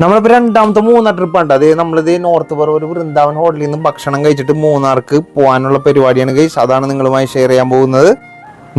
നമ്മളിപ്പോൾ രണ്ടാമത്തെ മൂന്നാർ ട്രിപ്പ് ഉണ്ട് അത് നമ്മളിത് നോർത്ത് പറ ഒരു വൃന്ദാവൻ ഹോട്ടലിൽ നിന്ന് ഭക്ഷണം കഴിച്ചിട്ട് മൂന്നാർക്ക് പോകാനുള്ള പരിപാടിയാണ് ഗൈസ് അതാണ് നിങ്ങളുമായി ഷെയർ ചെയ്യാൻ പോകുന്നത്.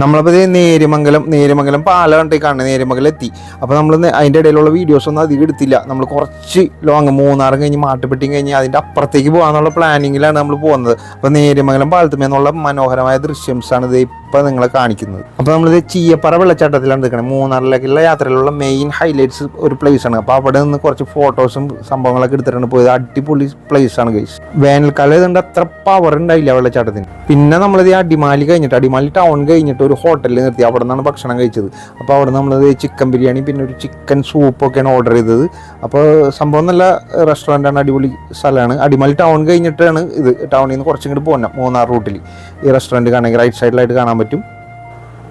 നമ്മളിപ്പോൾ ഇത് നേര്യമംഗലം നേര്യമംഗലം പാലം കണ്ടേ കാണുന്നത് നേര്യമംഗലം എത്തി. അപ്പോൾ നമ്മൾ അതിന്റെ ഇടയിലുള്ള വീഡിയോസ് ഒന്നും അധികം എടുത്തില്ല. നമ്മൾ കുറച്ച് ലോങ് മൂന്നാറും കഴിഞ്ഞ് മാട്ടുപെട്ടിയും കഴിഞ്ഞ് അതിന്റെ അപ്പുറത്തേക്ക് പോകാന്നുള്ള പ്ലാനിങ്ങിലാണ് നമ്മൾ പോകുന്നത്. അപ്പോൾ നേര്യമംഗലം പാലത്തുമേന്നുള്ള മനോഹരമായ ദൃശ്യംസാണ് ഇത് ഇപ്പോൾ നിങ്ങളെ കാണിക്കുന്നത്. അപ്പോൾ നമ്മളിത് ചീയപ്പാറ വെള്ളച്ചാട്ടത്തിലാണ് നിൽക്കുന്നത് മൂന്നാറിലേക്കുള്ള യാത്രയിലുള്ള മെയിൻ ഹൈലൈറ്റ്സ് ഒരു place ആണ്. അപ്പോൾ അവിടെ നിന്ന് കുറച്ച് ഫോട്ടോസും സംഭവങ്ങളൊക്കെ എടുത്തിട്ടാണ് പോയത്. അടിപൊളി place ആണ് ഗൈസ് വേനൽക്കാലം ഇതുകൊണ്ട് അത്ര പവർ ഉണ്ടായില്ല വെള്ളച്ചാട്ടത്തിന്. പിന്നെ നമ്മളിത് അടിമാലി കഴിഞ്ഞിട്ട് അടിമാലി ടൗൺ കഴിഞ്ഞിട്ട് ഒരു ഹോട്ടലിൽ നിർത്തി. അവിടെ നിന്നാണ് ഭക്ഷണം കഴിച്ചത്. അപ്പോൾ അവിടെ നമ്മളിത് ചിക്കൻ ബിരിയാണി പിന്നെ ഒരു ചിക്കൻ സൂപ്പൊക്കെയാണ് ഓർഡർ ചെയ്തത്. അപ്പോൾ സംഭവം നല്ല റെസ്റ്റോറന്റാണ് അടിപൊളി സ്ഥലമാണ്. അടിമാലി ടൗൺ കഴിഞ്ഞിട്ടാണ് ഇത് ടൗണിൽ നിന്ന് കുറച്ചും കൂടി പോകുന്നത് മൂന്നാർ റൂട്ടിൽ ഈ റെസ്റ്റോറന്റ് കാണണമെങ്കിൽ റൈറ്റ് സൈഡിലായിട്ട് കാണാൻ പറ്റും.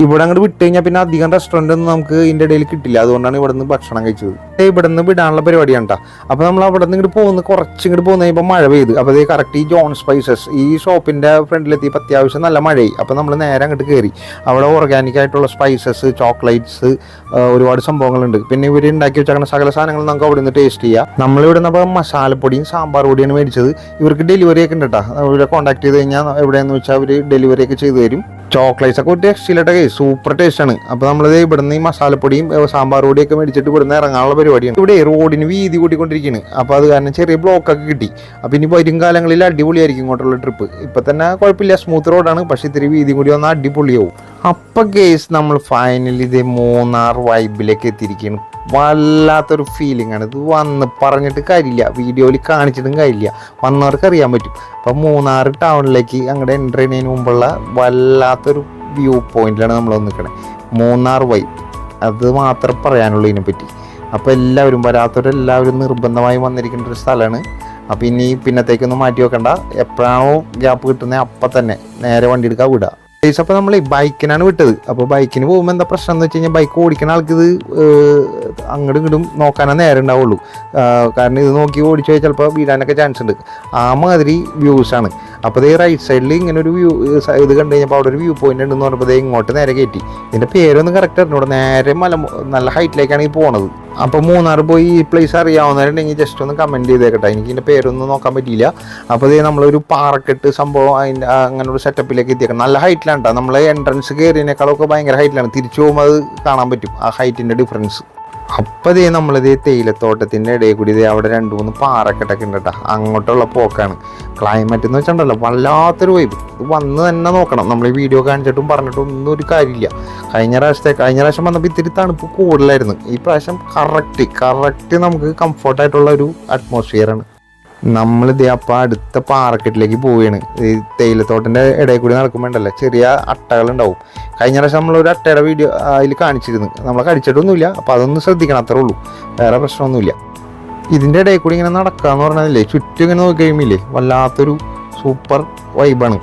ഇവിടെ അങ്ങോട്ട് വിട്ട് കഴിഞ്ഞാൽ പിന്നെ അധികം റെസ്റ്റോറന്റ് ഒന്നും നമുക്ക് ഇതിന്റെ ഇടയിൽ കിട്ടില്ല. അതുകൊണ്ടാണ് ഇവിടെ നിന്ന് ഭക്ഷണം കഴിച്ചത്. ഇവിടെ നിന്ന് വിടാനുള്ള പരിപാടിയാണ് കേട്ടോ അപ്പോൾ നമ്മൾ അവിടെ നിന്ന് ഇങ്ങോട്ട് പോകുന്ന. കുറച്ച് ഇങ്ങോട്ട് പോകുന്ന കഴിയുമ്പോൾ മഴ പെയ്ത്. അപ്പോൾ അതേ കറക്റ്റ് ഈ ജോൺ സ്പൈസസ് ഈ ഷോപ്പിന്റെ ഫ്രണ്ടിലെത്തിയപ്പോൾ അത്യാവശ്യം നല്ല മഴയായി. അപ്പോൾ നമ്മൾ നേരെ അങ്ങോട്ട് കയറി അവിടെ ഓർഗാനിക് ആയിട്ടുള്ള സ്പൈസസ് ചോക്ലേറ്റ്സ് ഒരുപാട് സംഭവങ്ങളുണ്ട്. പിന്നെ ഇവർ ഉണ്ടാക്കി വെച്ചേക്കുന്ന സകല സാധനങ്ങൾ നമുക്ക് അവിടെ നിന്ന് ടേസ്റ്റ് ചെയ്യാം. നമ്മളിവിടെ നിന്ന് അപ്പോൾ മസാലപ്പൊടിയും സാമ്പാർ പൊടിയാണ് മേടിച്ചത്. ഇവർക്ക് ഡെലിവറി ഒക്കെ ഉണ്ട് കേട്ടോ ഇവിടെ കോൺടാക്ട് ചെയ്ത് കഴിഞ്ഞാൽ എവിടെയെന്ന് വെച്ചാൽ അവർ ഡെലിവറി ഒക്കെ ചെയ്തു തരും. ചോക്ലേറ്റ്സ് ഒക്കെ ഒരു രക്ഷയിലൊക്കെ സൂപ്പർ ടേസ്റ്റ് ആണ്. അപ്പോൾ നമ്മളിത് ഇവിടുന്ന് ഈ മസാലപ്പൊടിയും സാമ്പാർ സാമ്പാർ പൊടിയൊക്കെ മേടിച്ചിട്ട് ഇവിടുന്ന് ഇറങ്ങാനുള്ള പരിപാടിയാണ്. ഇവിടെ റോഡിന് വീതി കൂട്ടിക്കൊണ്ടിരിക്കുകയാണ് അപ്പോൾ അത് കാരണം ചെറിയ ബ്ലോക്ക് ഒക്കെ കിട്ടി. അപ്പോൾ ഇനി വരും കാലങ്ങളിൽ അടിപൊളിയായിരിക്കും ഇങ്ങോട്ടുള്ള ട്രിപ്പ് ഇപ്പം തന്നെ കുഴപ്പമില്ല. സ്മൂത്ത് റോഡാണ് പക്ഷേ ഇത്തിരി വീതി കൂടി വന്നാൽ അടിപൊളിയാവും. അപ്പം കേസ് നമ്മൾ ഫൈനലി ഇത് മൂന്നാർ വൈബിലേക്ക് എത്തിയിരിക്കുകയാണ്. വല്ലാത്തൊരു ഫീലിംഗ് ആണ്. ഇത് വന്ന് പറഞ്ഞിട്ട് കാര്യമില്ല. വീഡിയോയിൽ കാണിച്ചിട്ടും കാര്യമില്ല. വന്നവർക്ക് അറിയാൻ പറ്റും. അപ്പം മൂന്നാർ ടൗണിലേക്ക് അങ്ങോട്ട് എന്റർ ചെയ്യുന്നതിന് മുമ്പുള്ള വല്ലാത്തൊരു വ്യൂ പോയിന്റിലാണ് നമ്മൾ നിൽക്കുന്നത് മൂന്നാർ വൈബ് അത് മാത്രം പറയാനുള്ളൂ ഇതിനെപ്പറ്റി. അപ്പോൾ എല്ലാവരും വരാത്തവരെല്ലാവരും നിർബന്ധമായി വന്നിരിക്കേണ്ട ഒരു സ്ഥലമാണ്. അപ്പോൾ ഇനി പിന്നത്തേക്കൊന്നും മാറ്റി വെക്കണ്ട. എപ്പോഴാണോ ഗ്യാപ്പ് കിട്ടുന്നത് അപ്പം തന്നെ നേരെ വണ്ടി എടുക്കാൻ വിടുക ഗൈസ് അപ്പോൾ നമ്മൾ ഈ ബൈക്കിനാണ് വിട്ടത്. അപ്പോൾ ബൈക്കിന് പോകുമ്പോൾ എന്താ പ്രശ്നം എന്ന് വെച്ച് കഴിഞ്ഞാൽ ബൈക്ക് ഓടിക്കുന്ന ആൾക്ക് ഇത് അങ്ങോട്ടും ഇങ്ങോട്ടും നോക്കാനേ നേരം ഉണ്ടാവുള്ളൂ. കാരണം ഇത് നോക്കി ഓടിച്ചു പോയാൽ ചിലപ്പോൾ വീഴാനൊക്കെ ചാൻസ് ഉണ്ട്. ആ മാതിരി വ്യൂസ് ആണ്. അപ്പോൾ ഈ റൈറ്റ് സൈഡിൽ ഇങ്ങനെ ഒരു വ്യൂ ഇത് കണ്ടു കഴിഞ്ഞപ്പോൾ അവിടെ ഒരു വ്യൂ പോയിന്റ് ഉണ്ടെന്ന് പറഞ്ഞപ്പോൾ ഇങ്ങോട്ട് നേരെ കയറ്റി ഇതിന്റെ പേരൊന്നും കറക്റ്റ് അറിഞ്ഞൂടെ. നേരെ മല നല്ല ഹൈറ്റിലേക്കാണ് ഈ പോണത്. അപ്പോൾ മൂന്നാർ പോയി ഈ പ്ലേസ് അറിയാവുന്നവരുണ്ടെങ്കിൽ ജസ്റ്റ് ഒന്ന് കമന്റ് ചെയ്തേക്കട്ടെ. എനിക്ക് ഇതിന്റെ പേരൊന്നും നോക്കാൻ പറ്റിയില്ല. അപ്പോൾ ഇത് നമ്മളൊരു പാറക്കെട്ട് സംഭവം അതിന്റെ അങ്ങനെ ഒരു സെറ്റപ്പിലേക്ക് എത്തിയേക്കണം നല്ല ഹൈറ്റിലാണ് കേട്ടോ നമ്മൾ എൻട്രൻസ് കയറിയതിനേക്കാളൊക്കെ ഭയങ്കര ഹൈറ്റിലാണ് തിരിച്ചു പോകുമ്പോൾ അത് കാണാൻ പറ്റും ആ ഹൈറ്റിന്റെ ഡിഫറൻസ് അപ്പോൾ ദേ നമ്മളിത് തേയിലത്തോട്ടത്തിന്റെ ഇടയിൽ കൂടി ഇതേ അവിടെ രണ്ട് മൂന്ന് പാറക്കെട്ടൊക്കെ ഉണ്ട് കേട്ടോ അങ്ങോട്ടുള്ള പോക്കാണ്. ക്ലൈമറ്റ് എന്ന് വെച്ചിട്ടുണ്ടല്ലോ വല്ലാത്തൊരു വൈബ് ഇത് വന്ന് തന്നെ നോക്കണം. നമ്മൾ ഈ വീഡിയോ കാണിച്ചിട്ടും പറഞ്ഞിട്ടും ഒന്നും ഒരു കാര്യമില്ല. കഴിഞ്ഞ പ്രാവശ്യത്തെ കഴിഞ്ഞ പ്രാവശ്യം വന്നപ്പോൾ ഇത്തിരി തണുപ്പ് കൂടുതലായിരുന്നു. ഈ പ്രാവശ്യം കറക്റ്റ് കറക്റ്റ് നമുക്ക് കംഫർട്ടായിട്ടുള്ള ഒരു അറ്റ്മോസ്ഫിയറാണ് നമ്മളിത് അപ്പം അടുത്ത പാറക്കെട്ടിലേക്ക് പോവുകയാണ്. ഈ തേയിലത്തോട്ടന്റെ ഇടയിൽ കൂടി നടക്കുമ്പോണ്ടല്ലോ ചെറിയ അട്ടകളുണ്ടാവും. കഴിഞ്ഞ പ്രാവശ്യം നമ്മളൊരു അട്ടയുടെ വീഡിയോ അതിൽ കാണിച്ചിരുന്നു. നമ്മൾ കടിച്ചിട്ടൊന്നുമില്ല. അപ്പോൾ അതൊന്ന് ശ്രദ്ധിക്കണം അത്രേ ഉള്ളൂ. വേറെ പ്രശ്നമൊന്നുമില്ല. ഇതിന്റെ ഇടയിൽ കൂടി ഇങ്ങനെ നടക്കുക എന്ന് പറഞ്ഞാലേ ചുറ്റും ഇങ്ങനെ നോക്കി കഴിയുമ്പില്ലേ വല്ലാത്തൊരു സൂപ്പർ വൈബാണ്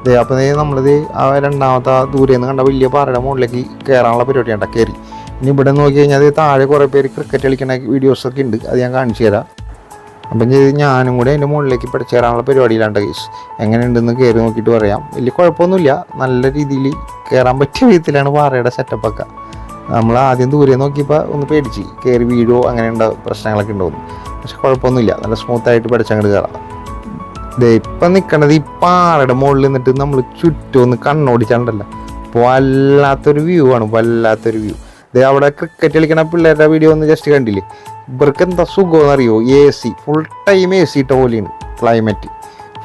ഇതേ അപ്പോൾ നമ്മളിത് ആ രണ്ടാമത്തെ ദൂരെ നിന്ന് കണ്ട വലിയ പാറയുടെ മുകളിലേക്ക് കയറാനുള്ള പരിപാടിയാണ് കയറി ഇനി ഇവിടെ നോക്കി കഴിഞ്ഞാൽ അത് താഴെ കുറേ പേര് ക്രിക്കറ്റ് കളിക്കുന്ന വീഡിയോസൊക്കെ ഉണ്ട്. അത് ഞാൻ കാണിച്ചു തരാം. അപ്പം ഞാനും കൂടെ അതിന്റെ മുകളിലേക്ക് പഠിച്ചേറാനുള്ള പരിപാടിയിലാണ് കേസ് എങ്ങനെയുണ്ടെന്ന് കയറി നോക്കിയിട്ട് പറയാം. വലിയ കുഴപ്പമൊന്നുമില്ല. നല്ല രീതിയിൽ കയറാൻ പറ്റിയ വിധത്തിലാണ് പാറയുടെ സെറ്റപ്പൊക്കെ നമ്മൾ ആദ്യം ദൂരെ നോക്കിയപ്പോൾ ഒന്ന് പേടിച്ച്. കയറി വീഴോ അങ്ങനെയുള്ള പ്രശ്നങ്ങളൊക്കെ ഉണ്ടാവും. പക്ഷെ കുഴപ്പമൊന്നുമില്ല. നല്ല സ്മൂത്ത് ആയിട്ട് പഠിച്ചങ്ങോട്ട് കയറാം ഇതേ ഇപ്പം നിൽക്കണത് ഈ പാറയുടെ മുകളിൽ നിന്നിട്ട് നമ്മൾ ചുറ്റും ഒന്ന് കണ്ണോടിച്ചാണ്ടല്ലോ വല്ലാത്തൊരു വ്യൂ ആണ് വല്ലാത്തൊരു വ്യൂ ഇതേ അവിടെ ക്രിക്കറ്റ് കളിക്കണ പിള്ളേരുടെ വീഡിയോ ഒന്ന് ജസ്റ്റ് കണ്ടില്ലേ? ഇവർക്ക് എന്താ സുഖമെന്നറിയോ A C full time A C ഇട്ട പോലെയാണ് ക്ലൈമറ്റ്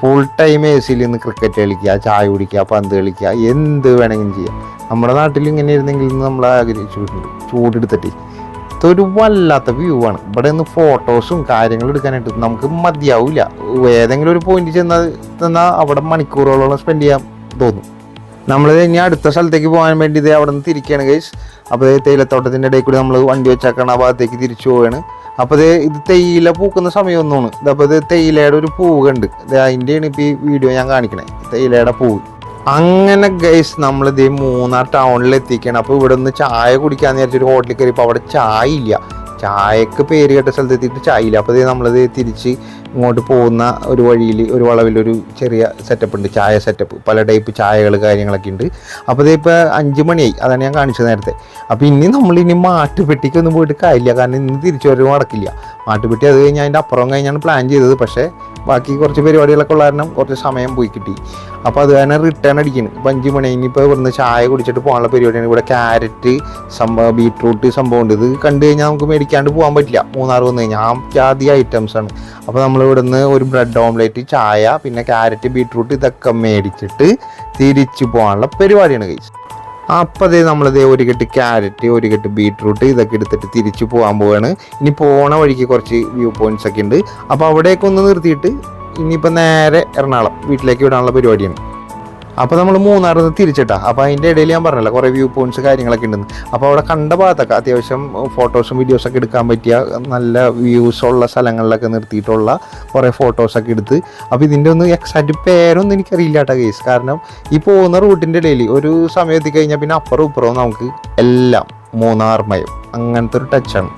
ഫുൾ ടൈം എ സിയിൽ നിന്ന് ക്രിക്കറ്റ് കളിക്കുക ചായ കുടിക്കുക പന്ത് കളിക്കുക എന്ത് വേണമെങ്കിലും ചെയ്യാം. നമ്മുടെ നാട്ടിൽ ഇങ്ങനെ ഇരുന്നെങ്കിൽ നമ്മൾ ആഗ്രഹിച്ചിട്ടുണ്ട് ചൂടെടുത്തിട്ട്. ഇതൊരു വല്ലാത്ത വ്യൂ ആണ്. ഇവിടെ നിന്ന് ഫോട്ടോസും കാര്യങ്ങളും എടുക്കാനായിട്ട് നമുക്ക് മതിയാവില്ല ഏതെങ്കിലും ഒരു പോയിന്റ് ചെന്നാൽ തന്നാൽ അവിടെ മണിക്കൂറുകളോളം സ്പെൻഡ് ചെയ്യാൻ തോന്നും. നമ്മൾ ഇനി അടുത്ത സ്ഥലത്തേക്ക് പോകാൻ വേണ്ടി ഇത് അവിടെ നിന്ന് തിരിക്കുകയാണ് ഗൈസ് അപ്പോൾ തേയിലത്തോട്ടത്തിന്റെ ഇടയിൽ കൂടി നമ്മൾ വണ്ടി വെച്ചാക്കണം ആ ഭാഗത്തേക്ക് തിരിച്ചു പോവുകയാണ് അപ്പോൾ ഇത് ഇത് തേയില പൂക്കുന്ന സമയമൊന്നുമാണ് ഇതപ്പോൾ ഇത് തേയിലയുടെ ഒരു പൂവ് കണ്ട്. അതിന്റെയാണ് ഇപ്പോൾ ഈ വീഡിയോ ഞാൻ കാണിക്കണേ. തേയിലയുടെ പൂവ് അങ്ങനെ ഗൈസ് നമ്മൾ ഇത് മൂന്നാർ ടൗണിൽ എത്തിക്കണം. അപ്പോൾ ഇവിടെ നിന്ന് ചായ കുടിക്കാമെന്ന് വിചാരിച്ചൊരു ഹോട്ടലിൽ കയറിയപ്പോൾ അവിടെ ചായ ഇല്ല. ചായക്ക് പേര് കേട്ട സ്ഥലത്ത് എത്തിയിട്ട് ചായയില്ല അപ്പോൾ നമ്മളത് തിരിച്ച് ഇങ്ങോട്ട് പോകുന്ന ഒരു വഴിയിൽ ഒരു വളവിലൊരു ചെറിയ സെറ്റപ്പ് ഉണ്ട്. ചായ സെറ്റപ്പ് പല ടൈപ്പ് ചായകൾ കാര്യങ്ങളൊക്കെ ഉണ്ട്. അപ്പോൾ ഇതിപ്പോൾ അഞ്ച് മണിയായി. അതാണ് ഞാൻ കാണിച്ചത് നേരത്തെ. അപ്പോൾ ഇനി നമ്മൾ ഇനി മാട്ടുപെട്ടിക്കൊന്നും പോയിട്ട് കാര്യമില്ല. കാരണം ഇന്ന് തിരിച്ചു വരവ് നടക്കില്ല. മാട്ടുപെട്ടി അത് കഴിഞ്ഞ് അതിന്റെ അപ്പുറം കഴിഞ്ഞാണ് പ്ലാൻ ചെയ്തത്. പക്ഷേ ബാക്കി കുറച്ച് പരിപാടികളൊക്കെ ഉള്ള കാരണം കുറച്ച് സമയം പോയി കിട്ടി. അപ്പോൾ അത് കാരണം റിട്ടേൺ അടിക്കുന്നു ഇപ്പം അഞ്ച് മണി ഇനിയിപ്പോൾ ഇവിടുന്ന് ചായ കുടിച്ചിട്ട് പോകാനുള്ള പരിപാടിയാണ്. ഇവിടെ ക്യാരറ്റ് സംഭവം ബീട്രൂട്ട് സംഭവം ഉണ്ട്. ഇത് കണ്ടു കഴിഞ്ഞാൽ നമുക്ക് മേടിക്കാണ്ട് പോകാൻ പറ്റില്ല. മൂന്നാർ വന്നു കഴിഞ്ഞാൽ ആ ജാതി ഐറ്റംസ് ആണ്. അപ്പോൾ നമ്മൾ ഇവിടുന്ന് ഒരു ബ്രെഡ് ഓംലേറ്റ് ചായ പിന്നെ ക്യാരറ്റ് ബീട്രൂട്ട് ഇതൊക്കെ മേടിച്ചിട്ട് തിരിച്ചു പോകാനുള്ള പരിപാടിയാണ് കഴിച്ചത് അപ്പോൾ അതേ നമ്മളിതേ ഒരു കെട്ട് ക്യാരറ്റ് ഒരു കെട്ട് ബീട്രൂട്ട് ഇതൊക്കെ എടുത്തിട്ട് തിരിച്ചു പോകാൻ പോവാണ്. ഇനി പോണ വഴിക്ക് കുറച്ച് വ്യൂ പോയിന്റ്സ് ഒക്കെ ഉണ്ട്. അപ്പോൾ അവിടെയൊക്കെ ഒന്ന് നിർത്തിയിട്ട് ഇനിയിപ്പോൾ നേരെ എറണാകുളം വീട്ടിലേക്ക് വിടാനുള്ള പരിപാടിയാണ്. അപ്പോൾ നമ്മൾ മൂന്നാറിൽ തിരിച്ചിട്ടാ. അപ്പോൾ അതിന്റെ ഇടയിൽ ഞാൻ പറഞ്ഞല്ലോ കുറേ വ്യൂ പോയിന്റ്സ് കാര്യങ്ങളൊക്കെ ഉണ്ടെന്ന്. അപ്പോൾ അവിടെ കണ്ട ഭാഗത്തൊക്കെ അത്യാവശ്യം ഫോട്ടോസും വീഡിയോസൊക്കെ എടുക്കാൻ പറ്റിയ നല്ല വ്യൂസ് ഉള്ള സ്ഥലങ്ങളിലൊക്കെ നിർത്തിയിട്ടുള്ള കുറേ ഫോട്ടോസൊക്കെ എടുത്ത്. അപ്പോൾ ഇതിന്റെ ഒന്ന് എക്സാക്റ്റ് പേരൊന്നും എനിക്കറിയില്ല കേട്ടോ കേസ് കാരണം ഈ പോകുന്ന റൂട്ടിന്റെ ഇടയിൽ ഒരു സമയം എത്തിക്കഴിഞ്ഞാൽ പിന്നെ അപ്പുറം ഇപ്പുറവും നമുക്ക് എല്ലാം മൂന്നാർമയം അങ്ങനത്തെ ഒരു ടച്ചാണ്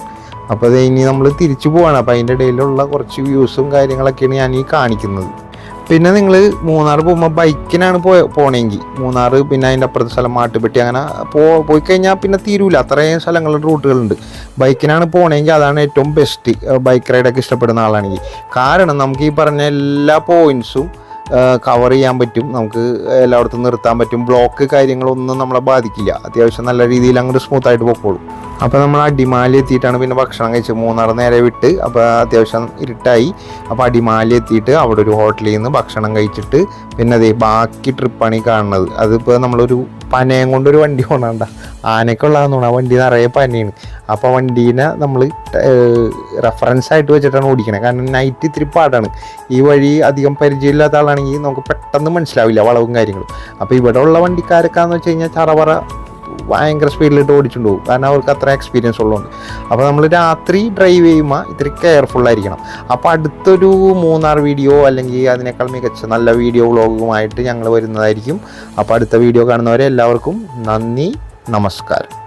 അപ്പോൾ അത് ഇനി നമ്മൾ തിരിച്ചു പോവാണ്. അപ്പോൾ അതിന്റെ ഇടയിലുള്ള കുറച്ച് വ്യൂസും കാര്യങ്ങളൊക്കെയാണ് ഞാൻ ഈ കാണിക്കുന്നത്. പിന്നെ നിങ്ങൾ മൂന്നാർ പോകുമ്പോൾ ബൈക്കിനാണ് പോ പോണെങ്കിൽ മൂന്നാർ പിന്നെ അതിന്റെ അപ്പുറത്തെ സ്ഥലം മാട്ടുപെട്ടി അങ്ങനെ പോ പോയി കഴിഞ്ഞാൽ പിന്നെ തീരൂല. അത്രയും സ്ഥലങ്ങളുടെ റൂട്ടുകളുണ്ട്. ബൈക്കിനാണ് പോകണമെങ്കിൽ അതാണ് ഏറ്റവും ബെസ്റ്റ് ബൈക്ക് റൈഡൊക്കെ ഇഷ്ടപ്പെടുന്ന ആളാണെങ്കിൽ കാരണം നമുക്ക് ഈ പറഞ്ഞ എല്ലാ പോയിന്റ്സും കവർ ചെയ്യാൻ പറ്റും. നമുക്ക് എല്ലായിടത്തും നിർത്താൻ പറ്റും. ബ്ലോക്ക് കാര്യങ്ങളൊന്നും നമ്മളെ ബാധിക്കില്ല. അത്യാവശ്യം നല്ല രീതിയിൽ അങ്ങോട്ട് സ്മൂത്ത് ആയിട്ട് പൊക്കോളും. അപ്പോൾ നമ്മൾ അടിമാലി എത്തിയിട്ടാണ് പിന്നെ ഭക്ഷണം കഴിച്ചത്. മൂന്നാർ നേരെ വിട്ട് അപ്പോൾ അത്യാവശ്യം ഇരുട്ടായി. അപ്പോൾ അടിമാലി എത്തിയിട്ട് അവിടെ ഒരു ഹോട്ടലിൽ നിന്ന് ഭക്ഷണം കഴിച്ചിട്ട് പിന്നെ അതേ ബാക്കി ട്രിപ്പാണ് ഈ കാണുന്നത്. അതിപ്പോൾ നമ്മളൊരു പനയം കൊണ്ടൊരു വണ്ടി കൊണ്ടാണ്ട. ആനയ്ക്ക് ആ വണ്ടി നിറയെ പനയാണ്. അപ്പോൾ വണ്ടീനെ നമ്മൾ റെഫറൻസ് ആയിട്ട് വെച്ചിട്ടാണ് ഓടിക്കണത് കാരണം നൈറ്റ് ഇത്തിരി പാടാണ്. ഈ വഴി അധികം പരിചയമില്ലാത്ത ആളാണെങ്കിൽ നമുക്ക് പെട്ടെന്ന് മനസ്സിലാവില്ല വളവും കാര്യങ്ങളും. അപ്പോൾ ഇവിടെ ഉള്ള വണ്ടിക്കാരൊക്കെയെന്ന് വെച്ച് കഴിഞ്ഞാൽ ചറവറ ഭയങ്കര സ്പീഡിലിട്ട് ഓടിച്ചുകൊണ്ട് പോകും. കാരണം അവർക്ക് അത്ര എക്സ്പീരിയൻസ് ഉള്ളതുകൊണ്ട് അപ്പോൾ നമ്മൾ രാത്രി ഡ്രൈവ് ചെയ്യുമ്പോൾ ഇത്തിരി കെയർഫുൾ ആയിരിക്കണം. അപ്പോൾ അടുത്തൊരു മൂന്നാർ വീഡിയോ അല്ലെങ്കിൽ അതിനേക്കാൾ മികച്ച നല്ല വീഡിയോ വ്ളോഗുമായിട്ട് ഞങ്ങൾ വരുന്നതായിരിക്കും. അപ്പോൾ അടുത്ത വീഡിയോ കാണുന്നവരെ എല്ലാവർക്കും നന്ദി നമസ്കാരം.